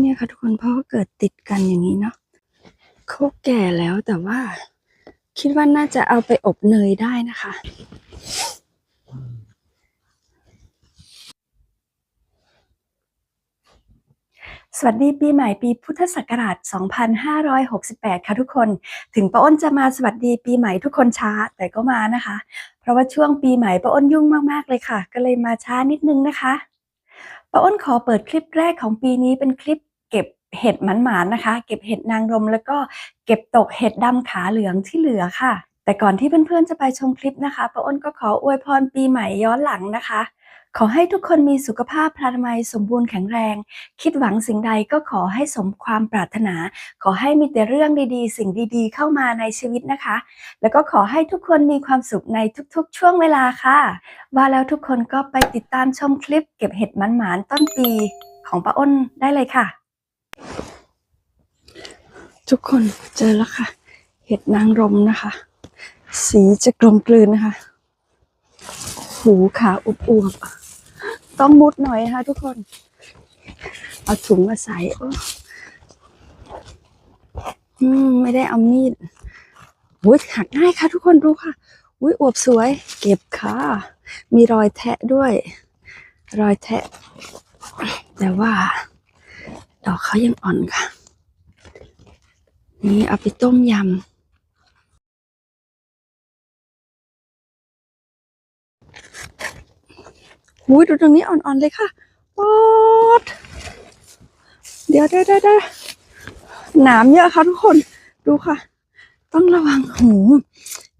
เนี่ยค่ะทุกคนเพราะว่าเกิดติดกันอย่างนี้เนาะเขาแก่แล้วแต่ว่า คิดว่าน่าจะเอาไปอบเนยได้นะคะ สวัสดีปีใหม่ปีพุทธศักราช 2568 ค่ะทุกคน ถึงป้าอ้นจะมาสวัสดีปีใหม่ทุกคนช้าแต่ก็มานะคะ เพราะว่าช่วงปีใหม่ป้าอ้นยุ่งมากๆเลยค่ะ ก็เลยมาช้านิดนึงนะคะ ป้าอ้นขอเปิดคลิปแรกของปีนี้เป็นคลิปเก็บเห็ดหมันๆนะคะ เก็บเห็ดนางรมแล้วก็เก็บตกเห็ดดำขาเหลืองที่เหลือค่ะ แต่ก่อนที่เพื่อนๆจะไปชมคลิปนะคะป้าอ้นก็ขออวยพรปีใหม่ย้อนหลังนะคะ ขอให้ทุกคนมีสุขภาพพลานามัยสมบูรณ์แข็งแรง คิดหวังสิ่งใดก็ขอให้สมความปรารถนา ขอให้มีแต่เรื่องดีๆ สิ่งดีๆ เข้ามาในชีวิตนะคะ แล้วก็ขอให้ทุกคนมีความสุขในทุกๆ ช่วงเวลาค่ะ ว่าแล้วทุกคนก็ไปติดตามชมคลิปเก็บเห็ดหมันๆต้นปีของป้าอ้นได้เลยค่ะ ทุกคนเจอแล้วค่ะ เห็ดนางรมนะคะ สีจะกลมกลืนนะคะ หูขาอุบอวบ ต้องมุดหน่อยนะคะทุกคน เอาถุงมาใส่อ้อืมไม่ได้เอามีดอุ้ยหักง่ายค่ะ ทุกคนดูค่ะ อุ้ยอวบสวย เก็บค่ะ มีรอยแทะด้วย รอยแทะ แต่ว่า ดอกเขายังอ่อนค่ะ นี่เอาไปต้มยำ อุ้ยดูตรงนี้อ่อนๆเลยค่ะปอดเดี๋ยวเดี๋ยวเดี๋ยวเดี๋ยวหนามเยอะค่ะทุกคนดูค่ะ ต้องระวังหู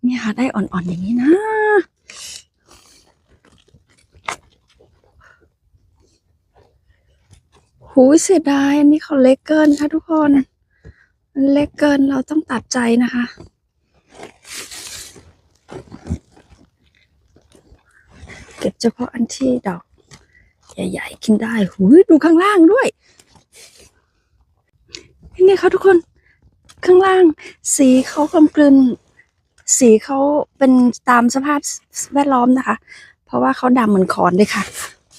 เนี่ยค่ะได้อ่อนๆอย่างนี้นะหูเสียดายอันนี้เขาเล็กเกินค่ะทุกคนเล็กเกินเราต้องตัดใจนะคะ เฉพาะอันที่ดอก ใหญ่ๆกินได้หูดูข้างล่างด้วยนี่ค่ะทุกคน ข้างล่าง สีเขากลมกลืนสีเขาเป็นตามสภาพแวดล้อมนะคะ เพราะว่าเขาดำเหมือนขอนเลยค่ะ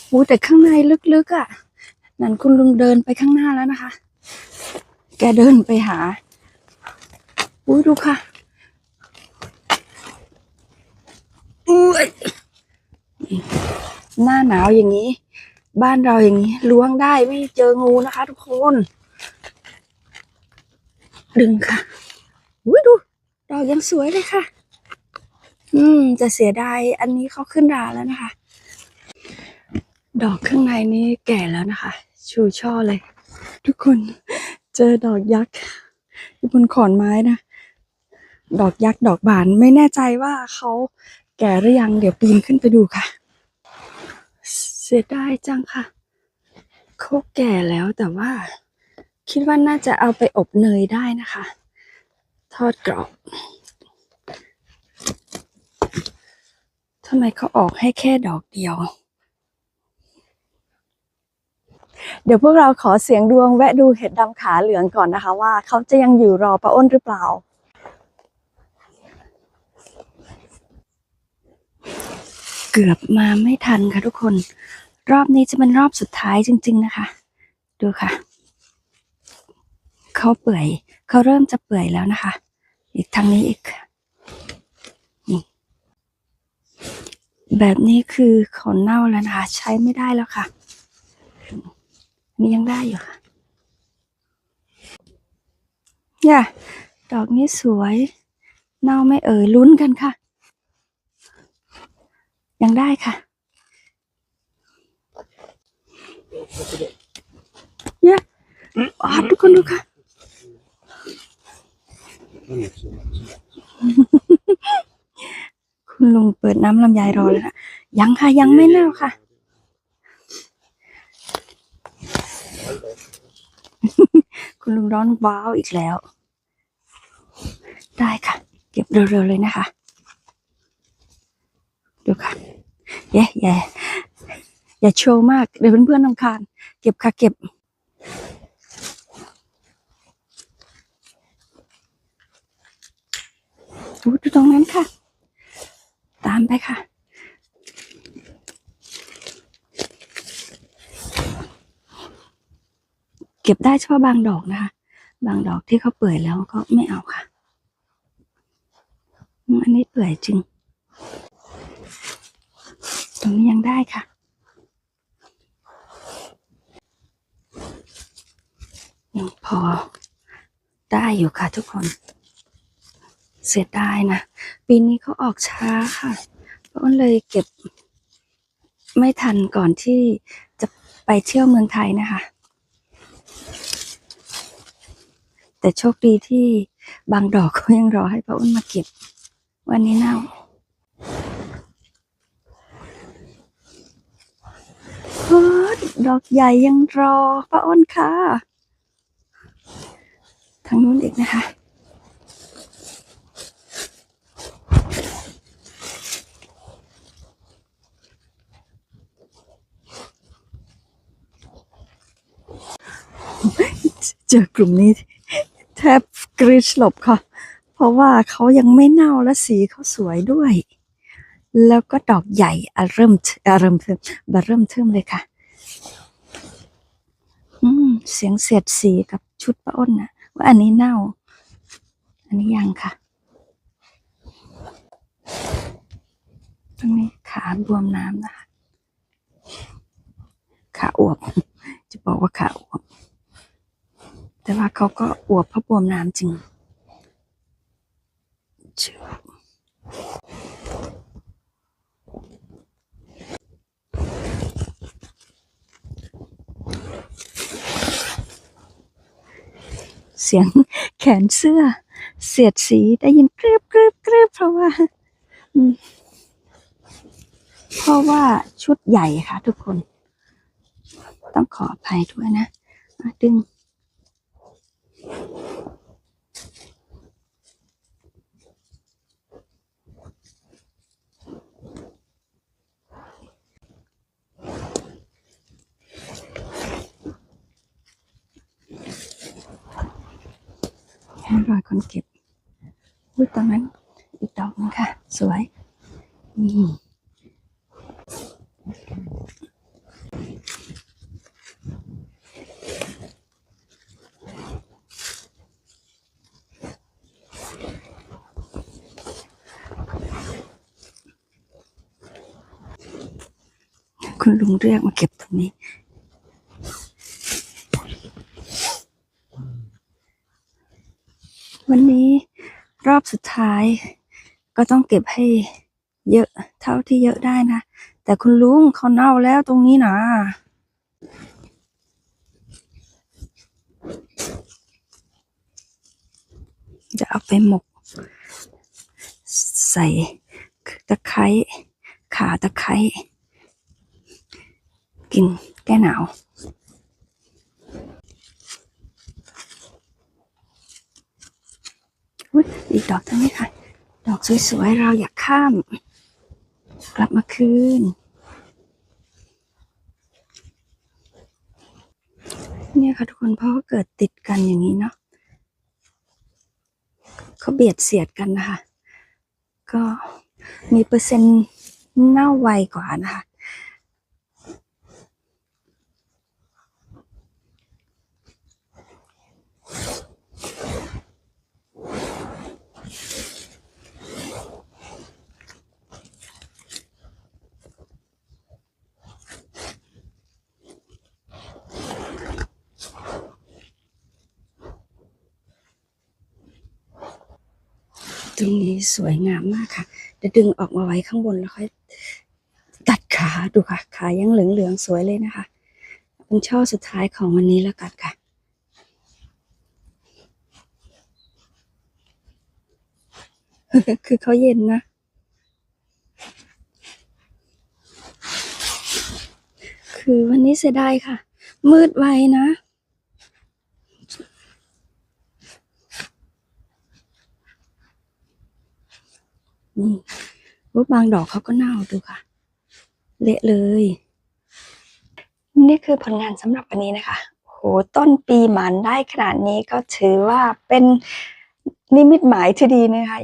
หูแต่ข้างในลึกๆอะ่ะ นั่นคุณลุงเดินไปข้างหน้าแล้วนะคะ แกเดินไปหาอุ้ยดูค่ะอุ้ย หน้าหนาวอย่างนี้ บ้านเราอย่างนี้ล้วงได้ไม่เจองูนะคะ ทุกคน ดึงค่ะอุ้ยดูดอกยังสวยเลยค่ะ อืม จะเสียดายอันนี้เขาขึ้นราแล้วนะคะ ดอกข้างในนี้แก่แล้วนะคะ ชูช่อเลย ทุกคนเจอดอกยักษ์ที่บนขอนไม้นะดอกยักษ์ดอกบานไม่แน่ใจว่าเขาแก่หรือยังเดี๋ยวปีนขึ้นไปดูค่ะ เสียดายจังค่ะเขาแก่แล้วแต่ว่า คิดว่าน่าจะเอาไปอบเนยได้นะคะ ทอดกรอบทำไมเขาออกให้แค่ดอกเดียว เดี๋ยวพวกเราขอเสียงดวงแวะดูเห็ดดำขาเหลืองก่อนนะคะ ว่าเขาจะยังอยู่รอป้าอ้นหรือเปล่า เกือบมาไม่ทันค่ะทุกคน รอบนี้จะเป็นรอบสุดท้ายจริง ๆนะคะ ดูค่ะ เขาเปื่อยเขาเริ่มจะเปื่อยแล้วนะคะ อีกทางนี้อีกแบบนี้คือเขาเน่าแล้วนะคะ ใช้ไม่ได้แล้วค่ะนี่ยังได้อยู่ค่ะเนี่ยดอกนี้สวย เน่าไม่เอ่ยลุ้นกันค่ะ ยังได้ค่ะ เนี่ยอ๋อทุกคนดูค่ะ คุณลุงเปิดน้ำลำไยรอเลยนะ ยังค่ะ ยังไม่เน่าค่ะ คุณลุงร้อนว้าวอีกแล้ว ได้ค่ะ เก็บเร็วๆเลยนะคะ ดูค่ะแย่แย่อย่าโชว์มาก เดี๋ยวเพื่อนๆนำคาญ เก็บค่ะเก็บดูดูตรงนั้นค่ะ ตามไปค่ะเก็บได้เฉพาะบางดอกนะคะ บางดอกที่เขาเปื่อยแล้วก็ไม่เอาค่ะ อันนี้เปื่อยจริง รงนี้ยังได้ค่ะ ยังพอได้อยู่ค่ะทุกคน เสียดายนะ ปีนี้เขาออกช้าค่ะเพราะว่าเลยเก็บไม่ทันก่อนที่จะไปเที่ยวเมืองไทยนะคะ แต่โชคดีที่บางดอกเขายังรอให้ป้าอ้นมาเก็บ วันนี้เน่า ฮ้ยดอกใหญ่ยังรอป้าอ้นค่ะ ทางนู้นอีกนะคะ เจอกลุ่มนี้ แทบกรีดสลบค่ะ เพราะว่าเขายังไม่เน่าและสีเขาสวยด้วย แล้วก็ดอกใหญ่อาเริ่มอาเริ่มเทิมบาเริ่มเทิมเลยค่ะ อืม เสียงเสียดสีกับชุดป้าอ้นนะว่าอันนี้เน่า อันนี้ยังค่ะ ตรงนี้ขาบวมน้ำนะคะขาอวบ จะบอกว่าขาอวบ แต่ว่าเขาก็อวบเพราะบวมน้ำจริง เสียงแขนเสื้อ เสียดสีได้ยินกรึบกรึบกรึบเพราะว่าเพราะว่าชุดใหญ่ค่ะ ทุกคน ต้องขออภัยด้วยนะดึง แค่รอยคนเก็บอุ้ยตรงนั้น อีกดอกนึงค่ะ สวย นี่คุณลุงเรียกมาเก็บตรงนี้ วันนี้รอบสุดท้าย ก็ต้องเก็บให้เยอะเท่าที่เยอะได้นะ แต่คุณลุงเขาเน่าแล้วตรงนี้นะจะเอาไปหมก ใส่ตะไคร้ขาตะไคร้กินแก้หนาว อีกดอกทั้งนี้ค่ะ ดอกสวยๆ เราอยากข้าม กลับมาคืน เนี่ยค่ะทุกคนเพราะเกิดติดกันอย่างนี้เนาะเขาเบียดเสียดกันนะคะ ก็มีเปอร์เซ็นต์เน่าไวกว่านะคะ ตรงนี้สวยงามมากค่ะเดี๋ยวดึงออกมาไว้ข้างบนแล้วค่อยตัดขาดูค่ะ ขายังเหลืองๆสวยเลยนะคะ เป็นช่อสุดท้ายของวันนี้แล้วกันค่ะคือเขาเย็นนะ คือวันนี้เสียดายค่ะ มืดไวนะ นี่ว่าบางดอกเขาก็เน่าดูค่ะ เละเลย นี่คือผลงานสำหรับวันนี้นะคะโหต้นปีหมันได้ขนาดนี้ก็ถือว่าเป็นนิมิตหมายที่ดีนะคะ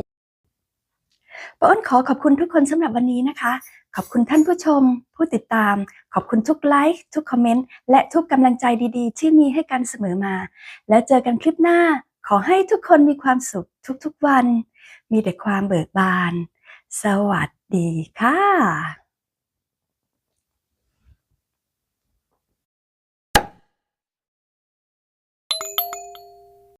ป้าอ้นขอขอบคุณทุกคนสำหรับวันนี้นะคะ ขอบคุณท่านผู้ชม ผู้ติดตาม ขอบคุณทุกไลค์ทุกคอมเมนต์และทุกกำลังใจดีๆ ที่มีให้กันเสมอมา แล้วเจอกันคลิปหน้า ขอให้ทุกคนมีความสุขทุกๆวัน มีแต่ความเบิกบาน สวัสดีค่ะ